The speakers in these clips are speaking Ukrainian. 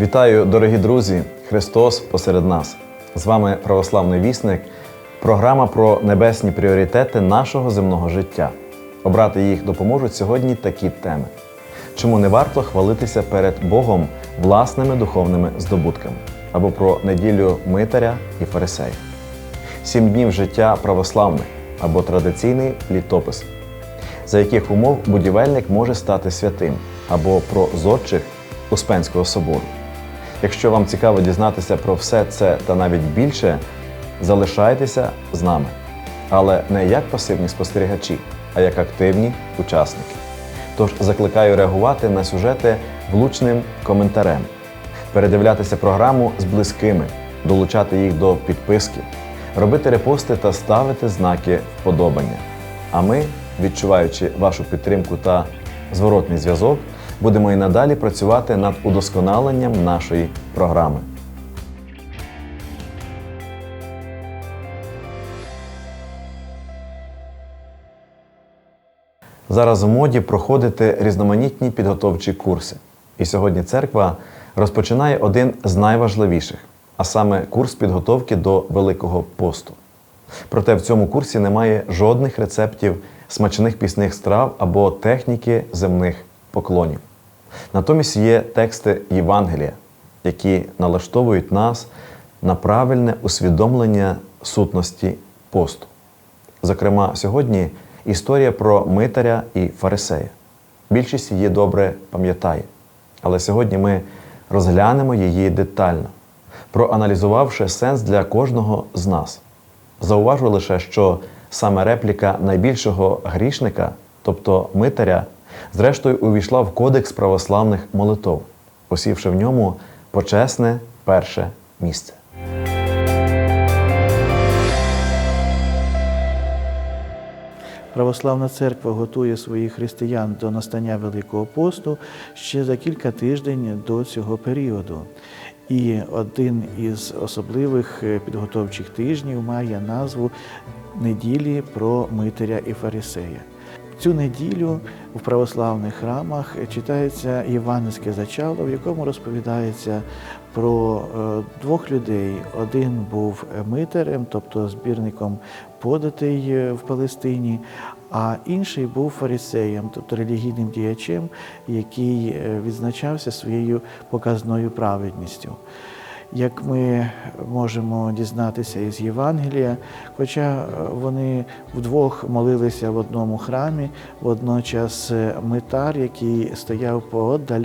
Вітаю, дорогі друзі! Христос посеред нас. З вами православний вісник, програма про небесні пріоритети нашого земного життя. Обрати їх допоможуть сьогодні такі теми. Чому не варто хвалитися перед Богом власними духовними здобутками? Або про неділю митаря і фарисея. Сім днів життя православних або традиційний літопис, за яких умов будівельник може стати святим, або про зодчих Успенського собору. Якщо вам цікаво дізнатися про все це та навіть більше, залишайтеся з нами. Але не як пасивні спостерігачі, а як активні учасники. Тож закликаю реагувати на сюжети влучним коментарем, передивлятися програму з близькими, долучати їх до підписки, робити репости та ставити знаки вподобання. А ми, відчуваючи вашу підтримку та зворотний зв'язок, будемо і надалі працювати над удосконаленням нашої програми. Зараз у моді проходити різноманітні підготовчі курси. І сьогодні церква розпочинає один з найважливіших, а саме курс підготовки до Великого посту. Проте в цьому курсі немає жодних рецептів смачних пісних страв або техніки земних поклонів. Натомість є тексти Євангелія, які налаштовують нас на правильне усвідомлення сутності посту. Зокрема, сьогодні історія про митаря і фарисея. Більшість її добре пам'ятає, але сьогодні ми розглянемо її детально, проаналізувавши сенс для кожного з нас. Зауважу лише, що саме репліка найбільшого грішника, тобто митаря, зрештою увійшла в кодекс православних молитов, посівши в ньому почесне перше місце. Православна церква готує своїх християн до настання Великого посту ще за кілька тиждень до цього періоду. І один із особливих е, підготовчих тижнів має назву неділі про Митаря і Фарисея. Цю неділю в православних храмах читається євангельське зачало, в якому розповідається про е, двох людей. Один був митарем, тобто збірником податей е, в Палестині, а інший був фарисеєм, тобто релігійним діячем, який е, відзначався своєю показною праведністю. Як ми можемо дізнатися із Євангелія, хоча вони вдвох молилися в одному храмі, водночас митар, який стояв поодаль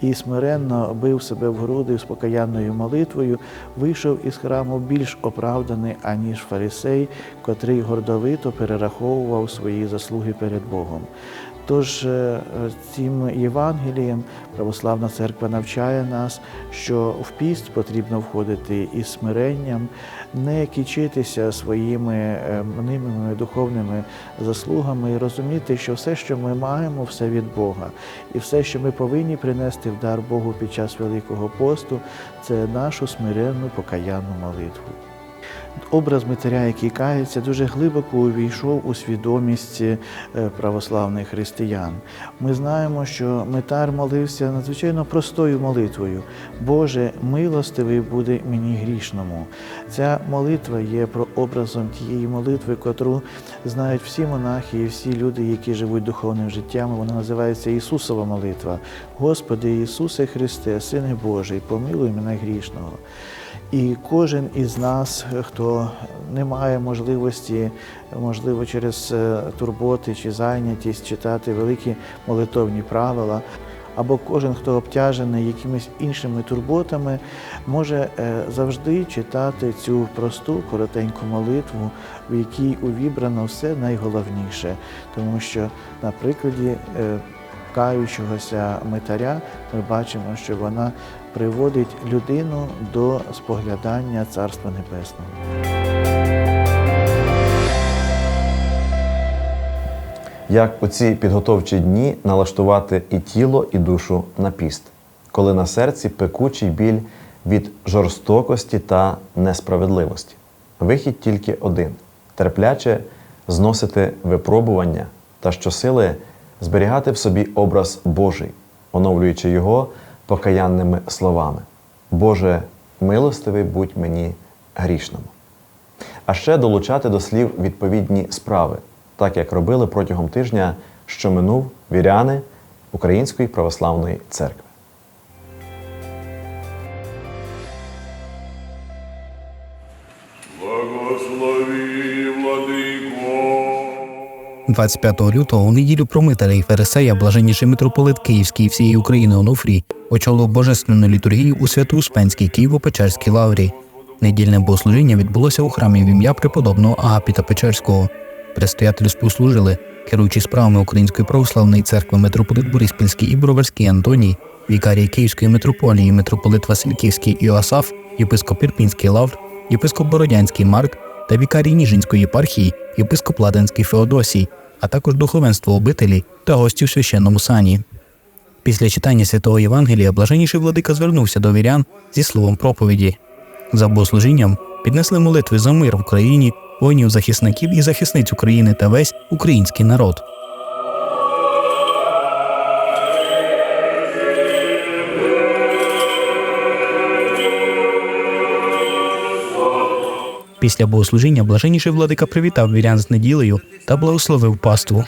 і смиренно бив себе в груди з покаянною молитвою, вийшов із храму більш оправданий, аніж фарисей, котрий гордовито перераховував свої заслуги перед Богом. Тож е, цим Євангелієм православна церква навчає нас, що в піст потрібно входити із смиренням, не кичитися своїми е, мнимими духовними заслугами і розуміти, що все, що ми маємо, все від Бога, і все, що ми повинні принести в дар Богу під час Великого посту, це нашу смиренну покаянну молитву. Образ Митаря, який кається, дуже глибоко увійшов у свідомість е, православних християн. Ми знаємо, що Митар молився надзвичайно простою молитвою. Боже, милостивий буде мені грішному. Ця молитва є прообразом тієї молитви, котру знають всі монахи і всі люди, які живуть духовним життям. Вона називається Ісусова молитва. Господи Ісусе Христе, Сине Божий, помилуй мене грішного. І кожен із нас, хто не має можливості, можливо, через е, турботи чи зайнятість читати великі молитовні правила, або кожен, хто обтяжений якимись іншими турботами, може е, завжди читати цю просту, коротеньку молитву, в якій увібрано все найголовніше, тому що на прикладі е, каючогося митаря ми бачимо, що вона приводить людину до споглядання Царства Небесного. Як у ці підготовчі дні налаштувати і тіло, і душу на піст, коли на серці пекучий біль від жорстокості та несправедливості. Вихід тільки один терпляче зносити випробування та щосили зберігати в собі образ Божий, оновлюючи його покаянними словами. Боже, милостивий будь мені грішному. А ще долучати до слів відповідні справи, так як робили протягом тижня, що минув віряни Української православної церкви. 25 лютого у неділю промителя і фарисея блаженніший митрополит Київський і всієї України Онуфрій очолив божественну літургію у Свято-Успенській Києво-Печерській лаврі. Недільне богослужіння відбулося у храмі в ім'я преподобного Агапіта Печерського. Предстоятелю співслужили, керуючий справами Української православної церкви митрополит Бориспільський і Броварський Антоній, вікарій Київської митрополії митрополит Васильківський Іоасаф, єпископ Ірпінський Лавр, єпископ Бородянський Марк та вікарій Ніжинської єпархії, єпископ Ладенський Феодосій, а також духовенство обителі та гості в священному сані. Після читання святого Євангелія блаженніший владика звернувся до вірян зі словом проповіді. За богослужінням піднесли молитви за мир в Україні, воїнів захисників і захисниць України та весь український народ. Після богослужіння блаженніший владика привітав вірян з неділею та благословив паству.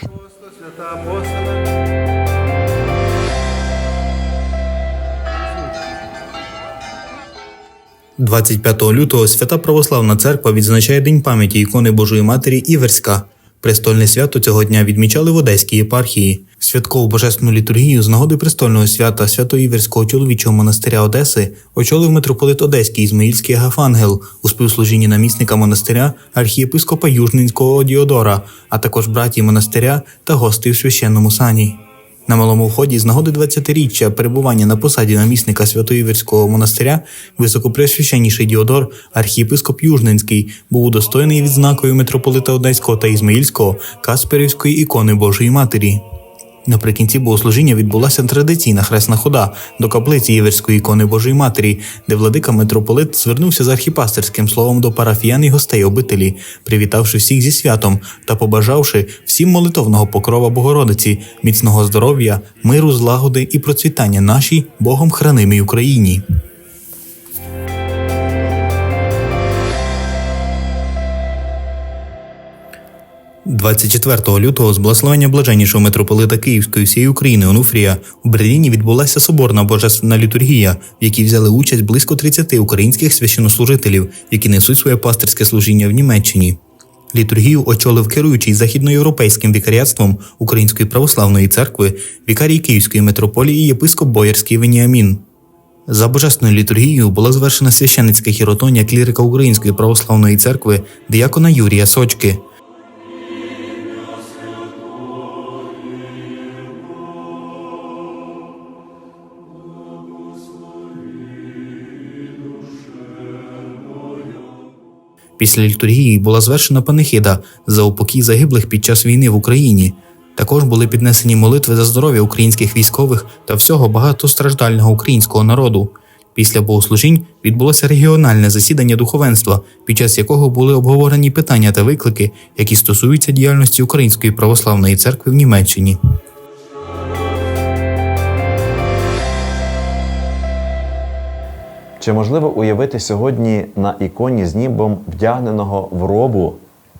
25 лютого Свята Православна Церква відзначає День пам'яті ікони Божої Матері Іверська. Престольне свято цього дня відмічали в Одеській єпархії. Святкову божественну літургію з нагоди престольного свята Свято-Іверського чоловічого монастиря Одеси очолив митрополит Одеський Ізмаїльський Агафангел у співслужінні намісника монастиря архієпископа Южненського Діодора, а також братії монастиря та гостей в священному сані. На малому вході з нагоди 20-річчя перебування на посаді намісника Святоїверського монастиря високопреосвященніший Діодор, архієпископ Южненський, був удостоєний відзнакою митрополита Одеського та Ізмаїльського Касперівської ікони Божої Матері. Наприкінці богослужіння відбулася традиційна хресна хода до каплиці Єверської ікони Божої Матері, де владика митрополит звернувся з архіпастерським словом до парафіян і гостей обителі, привітавши всіх зі святом та побажавши всім молитовного покрова Богородиці, міцного здоров'я, миру, злагоди і процвітання нашій Богом хранимій Україні. – 24 лютого з благословення блаженнішого митрополита Київської всієї України Онуфрія у Берліні відбулася соборна божественна літургія, в якій взяли участь близько 30 українських священнослужителів, які несуть своє пастирське служіння в Німеччині. Літургію очолив керуючий західноєвропейським вікаріатством Української православної церкви, вікарій Київської митрополії єпископ Боярський Веніамін. За божественною літургією була звершена священницька хіротонія клірика Української православної церкви диякона Юрія Сочки. Після літургії була звершена панихида за упокій загиблих під час війни в Україні. Також були піднесені молитви за здоров'я українських військових та всього багатостраждального українського народу. Після богослужінь відбулося регіональне засідання духовенства, під час якого були обговорені питання та виклики, які стосуються діяльності Української православної церкви в Німеччині. Чи можливо уявити сьогодні на іконі з німбом вдягненого в робу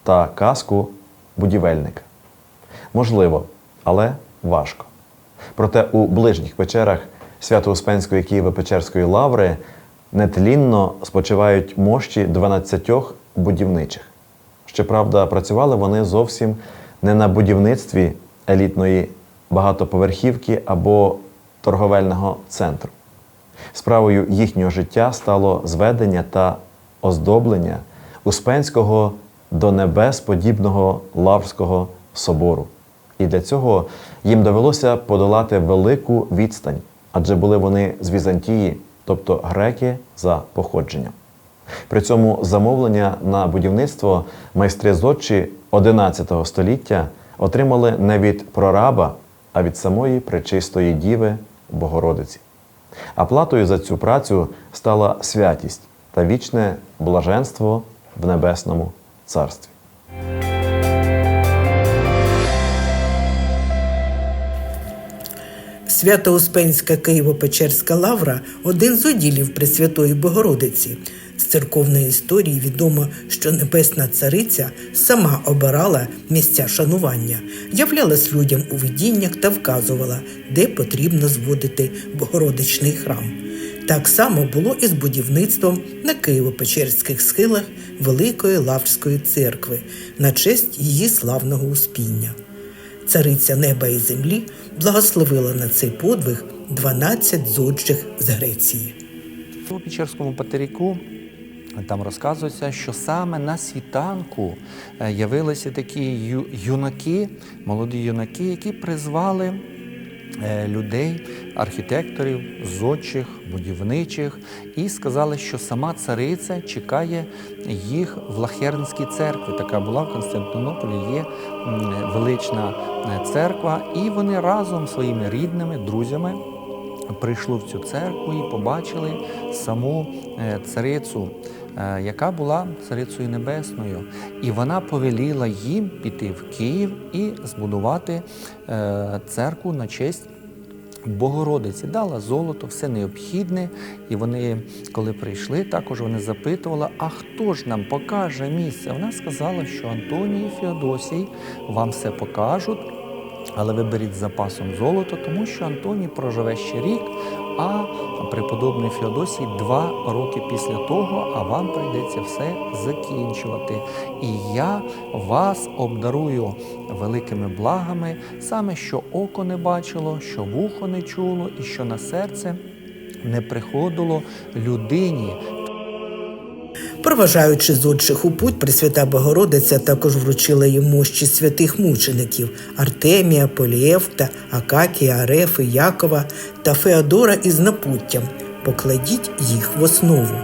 та каску будівельника? Можливо, але важко. Проте у ближніх печерах Свято-Успенської Києво-Печерської лаври нетлінно спочивають мощі 12 будівничих. Щоправда, працювали вони зовсім не на будівництві елітної багатоповерхівки або торговельного центру. Справою їхнього життя стало зведення та оздоблення Успенського до небес подібного Лаврського собору. І для цього їм довелося подолати велику відстань, адже були вони з Візантії, тобто греки за походженням. При цьому замовлення на будівництво майстри зодчі XI століття отримали не від прораба, а від самої пречистої Діви Богородиці. А платою за цю працю стала святість та вічне блаженство в небесному царстві. Свято-Успенська Києво-Печерська лавра один з оділів Пресвятої Богородиці. Церковної історії відомо, що Небесна Цариця сама обирала місця шанування, являлась людям у видіннях та вказувала, де потрібно зводити Богородичний храм. Так само було і з будівництвом на Києво-Печерських схилах Великої Лаврської церкви на честь її славного успіння. Цариця неба і землі благословила на цей подвиг 12 зодчих з Греції. У Печерському патеріку там розказується, що саме на світанку е, явилися такі юнаки, молоді юнаки, які призвали е, людей, архітекторів, зодчих, будівничих, і сказали, що сама цариця чекає їх в Лахернській церкві. Така була в Константинополі, є велична е, церква, і вони разом своїми рідними, друзями прийшли в цю церкву і побачили саму царицю, яка була царицею небесною. І вона повеліла їм піти в Київ і збудувати е, церкву на честь. Богородиці дала золото, все необхідне. І вони, коли прийшли, також вони запитували, а хто ж нам покаже місце? Вона сказала, що Антоній і Феодосій вам все покажуть, але ви беріть з запасом золото, тому що Антоній проживе ще рік, а преподобний Феодосій два роки після того, а вам прийдеться все закінчувати. І я вас обдарую великими благами, саме що око не бачило, що вухо не чуло, і що на серце не приходило людині. Проважаючи зодчих у путь, Пресвята Богородиця також вручила їм мощі святих мучеників Артемія, Полієвта, Акакія, Арефи, Якова та Феодора із напуттям. Покладіть їх в основу.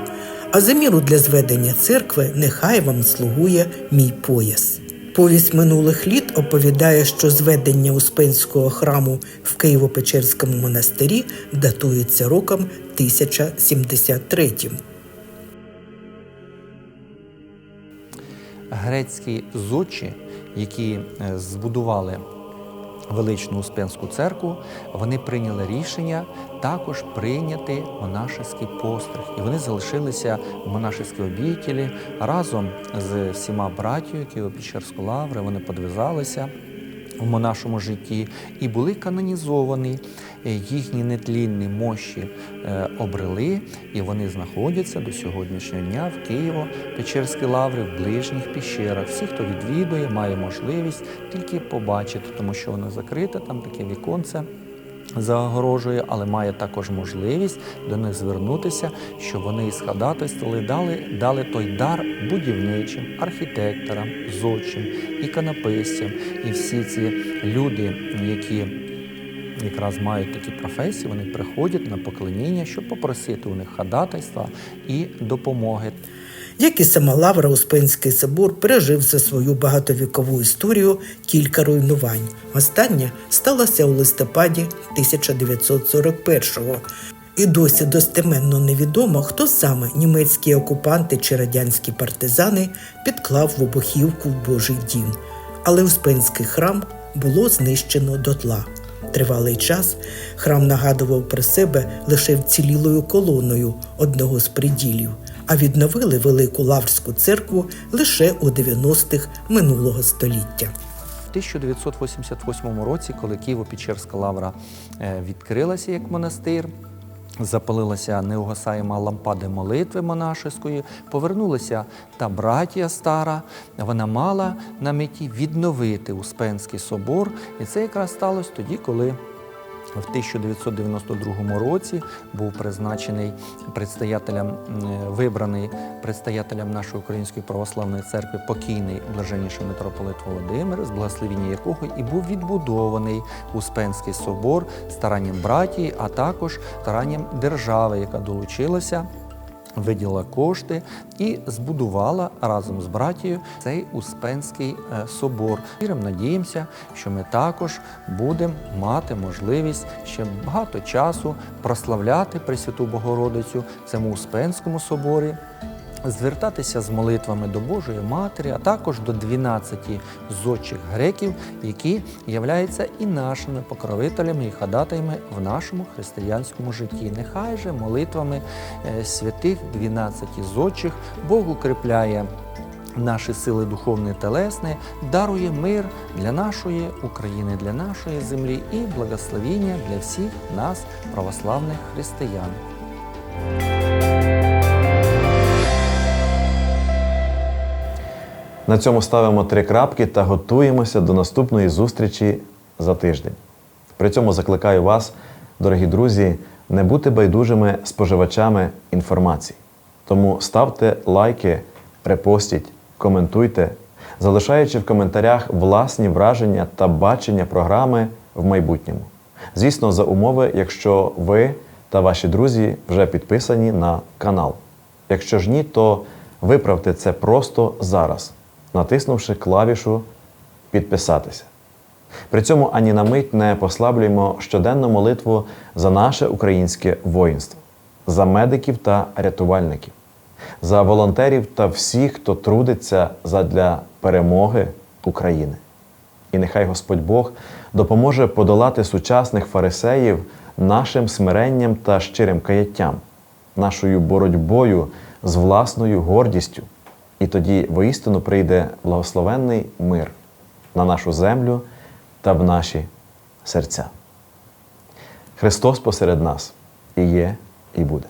А за міру для зведення церкви нехай вам слугує мій пояс. Повість минулих літ оповідає, що зведення Успенського храму в Києво-Печерському монастирі датується роком 1073. Грецькі зодчі, які е, збудували величну Успенську церкву, вони прийняли рішення також прийняти монашеський постриг. І вони залишилися в монашеській обітілі разом з всіма братією Києво-Печерську лаври. Вони подвизалися в монашому житті і були канонізовані. Е, Їхні нетлінні мощі е, обрели, і вони знаходяться до сьогоднішнього дня в Києво-Печерській лаврі в ближніх піщерах. Всі, хто відвідує, має можливість тільки побачити, тому що воно закрите, там таке віконце загорожує, але має також можливість до них звернутися, щоб вони із ходатайствували, дали, дали той дар будівничим, архітекторам, зодчим, іконописцям. І всі ці люди, які якраз мають такі професії, вони приходять на поклоніння, щоб попросити у них ходатайства і допомоги. Як і сама Лавра, Успенський собор пережив за свою багатовікову історію кілька руйнувань. Останнє сталося у листопаді 1941-го. І досі достеменно невідомо, хто саме німецькі окупанти чи радянські партизани підклав вибухівку в Божий дім. Але Успенський храм було знищено дотла. Тривалий час храм нагадував про себе лише вцілілою колоною одного з приділів, а відновили велику лаврську церкву лише у 90-х минулого століття. В 1988 році, коли Києво-Печерська лавра е, відкрилася як монастир, запалилася неугасаєма лампада молитви монашеської, повернулася та братія стара. Вона мала на меті відновити Успенський собор, і це якраз сталося тоді, коли. В 1992 році був призначений предстоятелем, вибраний предстоятелем нашої Української православної церкви покійний блаженніший митрополит Володимир, з благословіння якого і був відбудований Успенський собор старанням братії, а також старанням держави, яка долучилася виділила кошти і збудувала разом з братією цей Успенський е, собор. Віримо, надіємося, що ми також будемо мати можливість ще багато часу прославляти Пресвяту Богородицю в цьому Успенському соборі. Звертатися з молитвами до Божої Матері, а також до 12 зодчих греків, які являються і нашими покровителями і ходатаями в нашому християнському житті. Нехай же молитвами е, святих 12 зодчих Бог укріпляє наші сили духовні телесні, дарує мир для нашої України, для нашої землі і благословіння для всіх нас, православних християн. На цьому ставимо три крапки та готуємося до наступної зустрічі за тиждень. При цьому закликаю вас, дорогі друзі, не бути байдужими споживачами інформації. Тому ставте лайки, репостіть, коментуйте, залишаючи в коментарях власні враження та бачення програми в майбутньому. Звісно, за умови, якщо ви та ваші друзі вже підписані на канал. Якщо ж ні, то виправте це просто зараз, натиснувши клавішу Підписатися. При цьому ані на мить не послаблюємо щоденну молитву за наше українське воїнство, за медиків та рятувальників, за волонтерів та всіх, хто трудиться задля перемоги України. І нехай Господь Бог допоможе подолати сучасних фарисеїв нашим смиренням та щирим каяттям, нашою боротьбою з власною гордістю. І тоді воістину прийде благословенний мир на нашу землю та в наші серця. Христос посеред нас і є, і буде.